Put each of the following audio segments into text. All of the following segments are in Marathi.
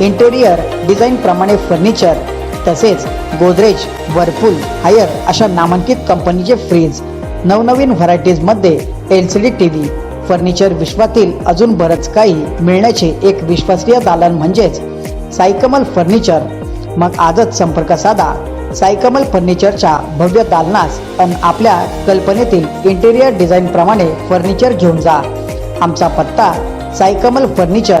इंटेरियर डिझाईन प्रमाणे फर्निचर तसेच गोदरेज वरफुल हायर अशा नामांकित कंपनीचे फ्रीज नवनवीन व्हरायटीजमध्ये L C D T V furniture विश्वातील अजून बरंच काही मिळण्याचे एक विश्वासनीय दालन म्हणजेच साईकमल फर्निचर मग आजच संपर्क साधा. साईकमल फर्निचरच्या भव्य दालनास आणि आपल्या कल्पनेतील इंटेरियर डिझाईन प्रमाणे फर्निचर घेऊन जा. आमचा पत्ता Saikamal furniture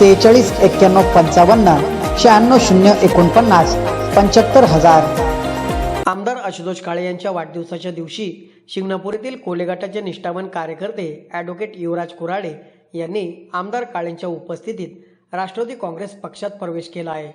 सेहेचाळीस एक्क्याण्णव पंचावन्न शहाण्णव शून्य एकोणपन्नास पंच्याहत्तर हजार. आमदार आशुतोष काळे यांच्या वाढदिवसाच्या दिवशी शिंगणापूर येथील कोलेघाटाचे निष्ठावान कार्यकर्ते ॲडव्होकेट युवराज कुराडे यांनी आमदार काळेंच्या उपस्थितीत राष्ट्रवादी काँग्रेस पक्षात प्रवेश केला आहे.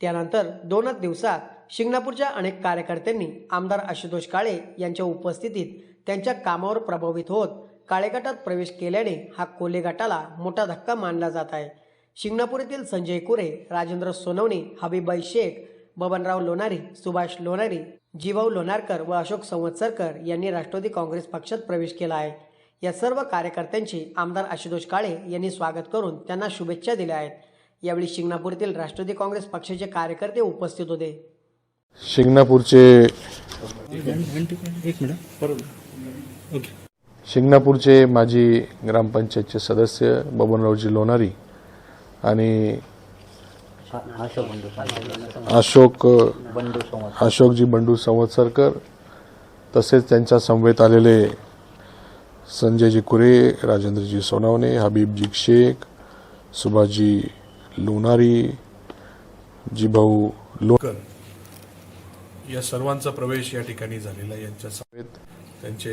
त्यानंतर दोनच दिवसात शिंगणापूरच्या अनेक कार्यकर्त्यांनी आमदार आशुतोष काळे यांच्या उपस्थितीत त्यांच्या कामावर प्रभावित होत काळेघाटात प्रवेश केल्याने हा कोलेघाटाला मोठा धक्का मानला जात आहे. शिंगणापूर येथील संजय कुरे राजेंद्र सोनवणे हबीबाई शेख बबनराव लोणारी सुभाष लोणारी जीवाऊ लोणारकर व अशोक संवत्सरकर यांनी राष्ट्रवादी काँग्रेस पक्षात प्रवेश केला आहे. या सर्व कार्यकर्त्यांचे आमदार आशुतोष काळे यांनी स्वागत करून त्यांना शुभेच्छा दिल्या आहेत. यावेळी शिंगणापूर येथील राष्ट्रवादी काँग्रेस पक्षाचे कार्यकर्ते उपस्थित होते. शिंगणापूरचे शिंगणापूरचे माजी ग्रामपंचायतचे सदस्य बबनरावजी लोणारी आणि अशोक अशोकजी बंडू संवत्सरकर तसेच त्यांच्या समवेत आलेले संजयजी कुरे राजेंद्रजी सोनावणे हबीबजी शेख सुभाषजी लोणारी जीभाऊ लो कर या सर्वांचा प्रवेश या ठिकाणी झालेला आहे. यांच्या समेत त्यांचे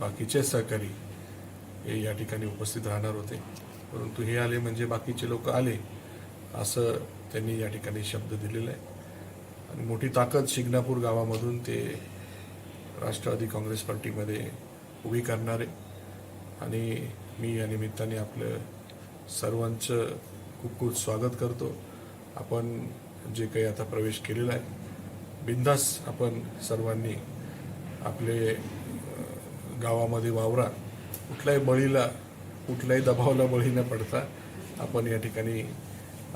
बाकीचे सहकारी हे या ठिकाणी उपस्थित राहणार होते. परंतु हे आले म्हणजे बाकीचे लोक आले असं त्यांनी या ठिकाणी शब्द दिलेला आहे. आणि मोठी ताकद शिंगणापूर गावामधून ते राष्ट्रवादी काँग्रेस पार्टीमध्ये उभी करणारे. आणि मी या निमित्ताने आपलं सर्वांचं खूप खूप स्वागत करतो. आपण जे काही आता प्रवेश केलेला आहे बिंदास आपण सर्वांनी आपले गावामध्ये वावरा कुठल्याही बळीला कुठल्याही दबावाला बळी न पडता आपण या ठिकाणी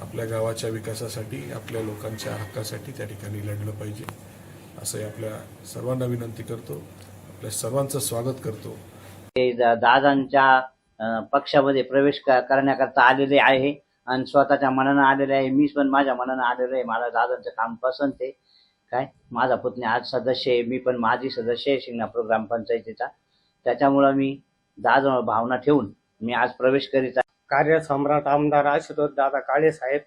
आपल्या गावाच्या विकासासाठी आपल्या लोकांच्या हक्कासाठी त्या ठिकाणी लढलं पाहिजे. असंही आपल्या सर्वांना विनंती करतो. आपल्या सर्वांचं स्वागत करतो. ते दादांच्या पक्षामध्ये प्रवेश क- करण्याकरता आलेले आहे आणि स्वतःच्या मनानं आलेले आहे. मी पण माझ्या मनानं आलेलो आहे. मला दादांचं काम पसंत आहे. काय? माझा पुतणी आज सदस्य आहे. मी पण माजी सदस्य आहे शिंगणापूर ग्रामपंचायतीचा त्याच्यामुळं मी दादा भावना ठेवून मी आज प्रवेश करीत आहे. कार्यसम्राट आमदार आशुतोष दादा काळे साहेब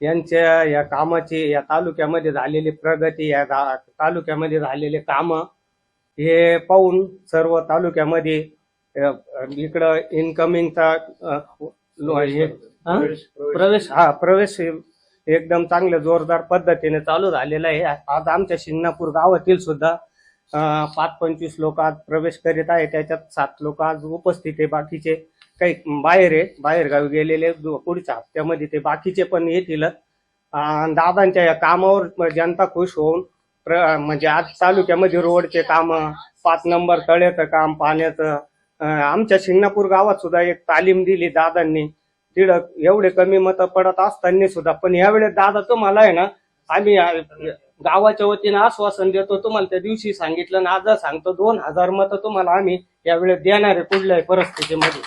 यांच्या या कामाची या तालुक्यामध्ये झालेली प्रगती या तालुक्यामध्ये झालेले काम हे पाहून सर्व तालुक्यामध्ये इकडं इन्कमिंगचा? प्रवेश हा प्रवेश एकदम चांगल्या जोरदार पद्धतीने चालू झालेला आहे. आज आमच्या शिंगणापूर गावातील सुद्धा पाच पंचवीस लोक आज प्रवेश करीत आहे. त्याच्यात सात लोक आज उपस्थित आहे. बाकीचे काही बाहेर आहे. बाहेरगावी गेलेले पुढच्या हप्त्यामध्ये ते बाकीचे पण येतील. दादांच्या या कामावर जनता खुश होऊन प्र- म्हणजे आज तालुक्यामध्ये रोडचे काम पाच नंबर तळ्याचं काम पाण्याचं आमच्या शिंगणापूर गावात सुद्धा एक तालीम दिली दादांनी. तिथं एवढे कमी मतं पडत असताना सुद्धा. पण यावेळेस दादा तुम्हाला आहे ना आम्ही गावाच्या वतीनं आश्वासन देतो तुम्हाला त्या दिवशी सांगितलं आणि आज सांगतो दोन हजार मतं तुम्हाला आम्ही यावेळेस देणार आहे कुठल्याही परिस्थितीमध्ये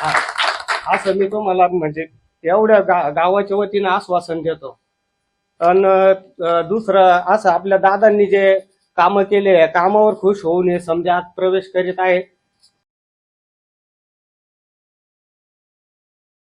हा. असं मी तुम्हाला म्हणजे एवढ्या गा- गावाच्या वतीनं आश्वासन देतो आणि दुसरं असं आपल्या दादांनी जे कामं केले कामावर खुश होऊन हे समजा आज प्रवेश करीत आहे